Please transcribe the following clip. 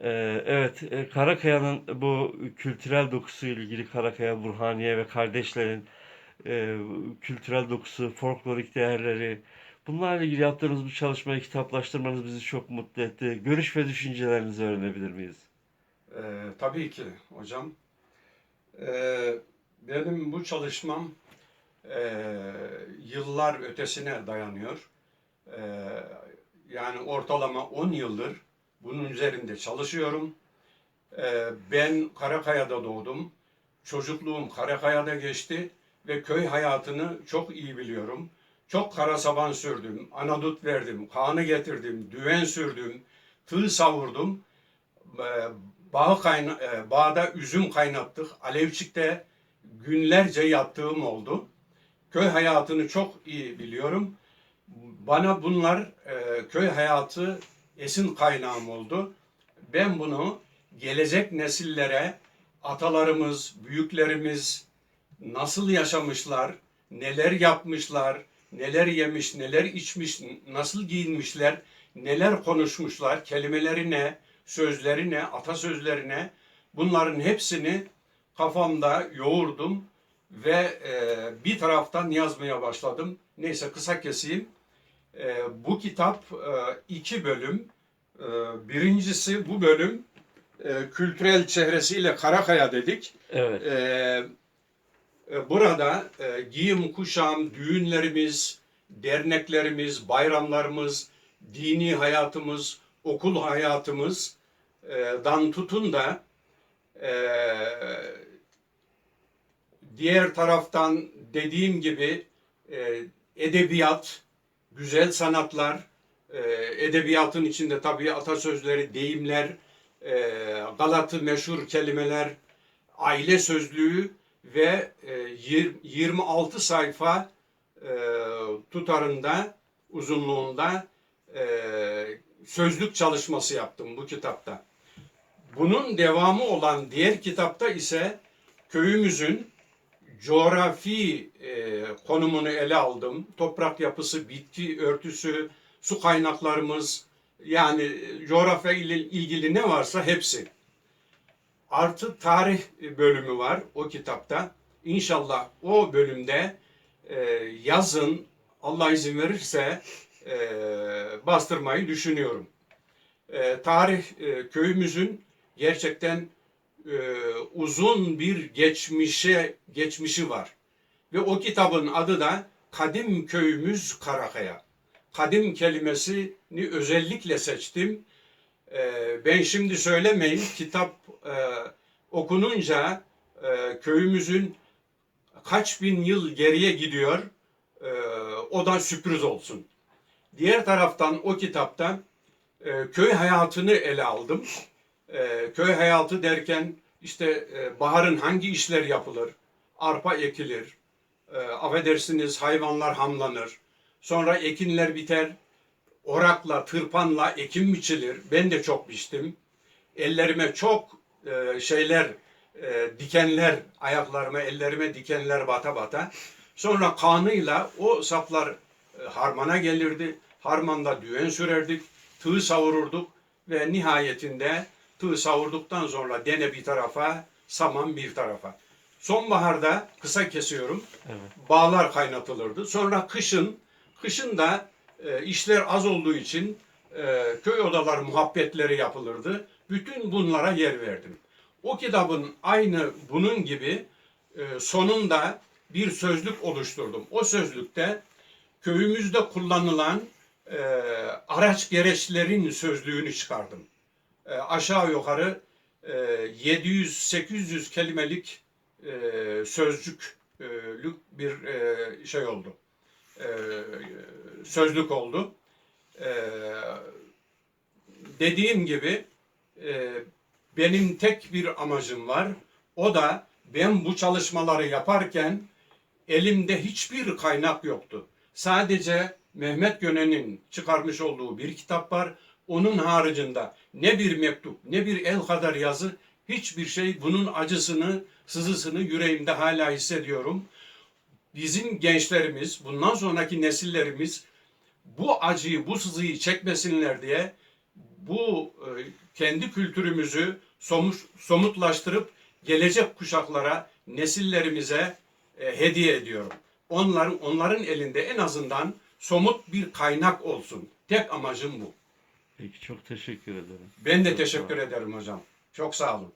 Ee, evet, e, Karakaya'nın bu kültürel dokusuyla ilgili Karakaya, Burhaniye ve kardeşlerin e, kültürel dokusu, folklorik değerleri, bunlarla ilgili yaptığınız bu çalışmayı kitaplaştırmanız bizi çok mutlu etti. Görüş ve düşüncelerinizi öğrenebilir miyiz? Ee, tabii ki hocam. Ee, benim bu çalışmam e, yıllar ötesine dayanıyor. Ee, yani ortalama 10 yıldır bunun üzerinde çalışıyorum. Ee, ben Karakaya'da doğdum. Çocukluğum Karakaya'da geçti ve köy hayatını çok iyi biliyorum. Çok kara saban sürdüm, anadut verdim, kanı getirdim, düven sürdüm, tığ savurdum. Ee, Bağ kayna e, bağda üzüm kaynattık. Alevçik'te günlerce yattığım oldu. Köy hayatını çok iyi biliyorum. Bana bunlar e, köy hayatı esin kaynağım oldu. Ben bunu gelecek nesillere atalarımız, büyüklerimiz nasıl yaşamışlar, neler yapmışlar, neler yemiş, neler içmiş, nasıl giyinmişler, neler konuşmuşlar, kelimeleri ne, sözleri ne, atasözleri ne, bunların hepsini kafamda yoğurdum ve e, bir taraftan yazmaya başladım. Neyse kısa keseyim. E, bu kitap e, iki bölüm. E, birincisi bu bölüm e, kültürel çehresiyle Karakaya dedik. Evet, E, e, burada e, giyim, kuşam, düğünlerimiz, derneklerimiz, bayramlarımız, dini hayatımız, okul hayatımız e, dan tutun da e, diğer taraftan dediğim gibi e, edebiyat, güzel sanatlar, e, edebiyatın içinde tabii atasözleri, deyimler, e, Galatı meşhur kelimeler, aile sözlüğü ve e, yir- 26 sayfa e, tutarında, uzunluğunda e, sözlük çalışması yaptım bu kitapta. Bunun devamı olan diğer kitapta ise köyümüzün coğrafi e, konumunu ele aldım. Toprak yapısı, bitki örtüsü, su kaynaklarımız yani e, coğrafya ile ilgili ne varsa hepsi. Artı tarih bölümü var o kitapta. İnşallah o bölümde e, yazın Allah izin verirse e, bastırmayı düşünüyorum. E, tarih e, köyümüzün gerçekten e, uzun bir geçmişe geçmişi var. Ve o kitabın adı da Kadim Köyümüz Karakaya. Kadim kelimesini özellikle seçtim. E, ben şimdi söylemeyeyim, kitap e, okununca e, köyümüzün kaç bin yıl geriye gidiyor, e, o da sürpriz olsun. Diğer taraftan o kitapta e, köy hayatını ele aldım. E, köy hayatı derken işte e, baharın hangi işler yapılır? Arpa ekilir, e, affedersiniz hayvanlar hamlanır. Sonra ekinler biter, orakla, tırpanla ekim biçilir. Ben de çok biçtim. Ellerime çok e, şeyler, e, dikenler, ayaklarıma, ellerime dikenler bata bata. Sonra kanıyla o saplar e, harmana gelirdi. Harmanda düğen sürerdik, tığ savururduk ve nihayetinde tığ savurduktan sonra dene bir tarafa, saman bir tarafa. Sonbaharda kısa kesiyorum. evet. Bağlar kaynatılırdı. Sonra kışın, kışın da e, işler az olduğu için e, köy odalar muhabbetleri yapılırdı. Bütün bunlara yer verdim. O kitabın aynı bunun gibi e, sonunda bir sözlük oluşturdum. O sözlükte köyümüzde kullanılan e, araç gereçlerin sözlüğünü çıkardım. E, aşağı yukarı e, 700-800 kelimelik e, sözcüklük bir e, şey oldu. E, sözlük oldu. E, dediğim gibi e, benim tek bir amacım var. O da ben bu çalışmaları yaparken elimde hiçbir kaynak yoktu. Sadece Mehmet Gönen'in çıkarmış olduğu bir kitap var. Onun haricinde ne bir mektup, ne bir el kadar yazı, hiçbir şey bunun acısını, sızısını yüreğimde hala hissediyorum. Bizim gençlerimiz, bundan sonraki nesillerimiz bu acıyı, bu sızıyı çekmesinler diye bu e, kendi kültürümüzü somut, somutlaştırıp gelecek kuşaklara, nesillerimize e, hediye ediyorum. Onların onların elinde en azından somut bir kaynak olsun. Tek amacım bu. Peki çok teşekkür ederim. Ben de Çok teşekkür ederim hocam. Çok sağ olun.